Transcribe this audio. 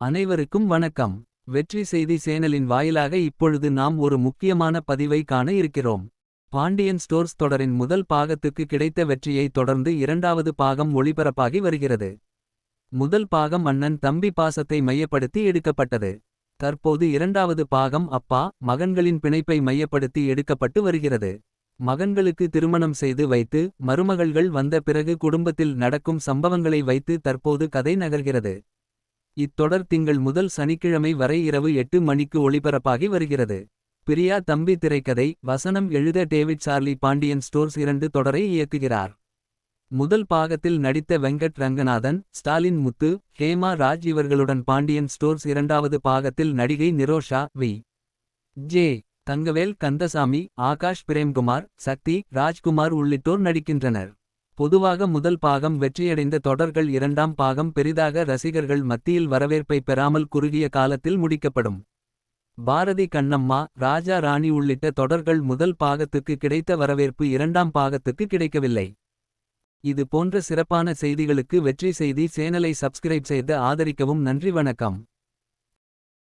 அனைவருக்கும் வணக்கம். வெற்றி செய்தி சேனலின் வாயிலாக இப்பொழுது நாம் ஒரு முக்கியமான பதிவை காண இருக்கிறோம். பாண்டியன் ஸ்டோர்ஸ் தொடரின் முதல் பாகத்துக்கு கிடைத்த வெற்றியை தொடர்ந்து இரண்டாவது பாகம் ஒளிபரப்பாகி வருகிறது. முதல் பாகம் அண்ணன் தம்பி பாசத்தை மையப்படுத்தி எடுக்கப்பட்டது. தற்போது இரண்டாவது பாகம் அப்பா மகன்களின் பிணைப்பை மையப்படுத்தி எடுக்கப்பட்டு வருகிறது. மகன்களுக்கு திருமணம் செய்து வைத்து மருமகள்கள் வந்த பிறகு குடும்பத்தில் நடக்கும் சம்பவங்களை வைத்து தற்போது கதை நகர்கிறது. இத்தொடர் திங்கள் முதல் சனிக்கிழமை வரை இரவு எட்டு மணிக்கு ஒளிபரப்பாகி வருகிறது. பிரியா தம்பி திரைக்கதை வசனம் எழுத டேவிட் சார்லி பாண்டியன் ஸ்டோர்ஸ் இரண்டு தொடரை இயக்குகிறார். முதல் பாகத்தில் நடித்த வெங்கட் ரங்கநாதன் ஸ்டாலின் முத்து ஹேமா ராஜ் இவர்களுடன் பாண்டியன் ஸ்டோர்ஸ் இரண்டாவது பாகத்தில் நடிகை நிரோஷா வி. ஜே. தங்கவேல் கந்தசாமி ஆகாஷ் பிரேம்குமார் சக்தி ராஜ்குமார் உள்ளிட்டோர் நடிக்கின்றனர். பொதுவாக முதல் பாகம் வெற்றியடைந்த தொடர்கள் இரண்டாம் பாகம் பெரிதாக ரசிகர்கள் மத்தியில் வரவேற்பை பெறாமல் குறுகிய காலத்தில் முடிக்கப்படும். பாரதி கண்ணம்மா ராஜா ராணி உள்ளிட்ட தொடர்கள் முதல் பாகத்துக்கு கிடைத்த வரவேற்பு இரண்டாம் பாகத்துக்கு கிடைக்கவில்லை. இது போன்ற சிறப்பான செய்திகளுக்கு வெற்றி செய்தி சேனலை சப்ஸ்கிரைப் செய்து ஆதரிக்கவும் நன்றி வணக்கம்.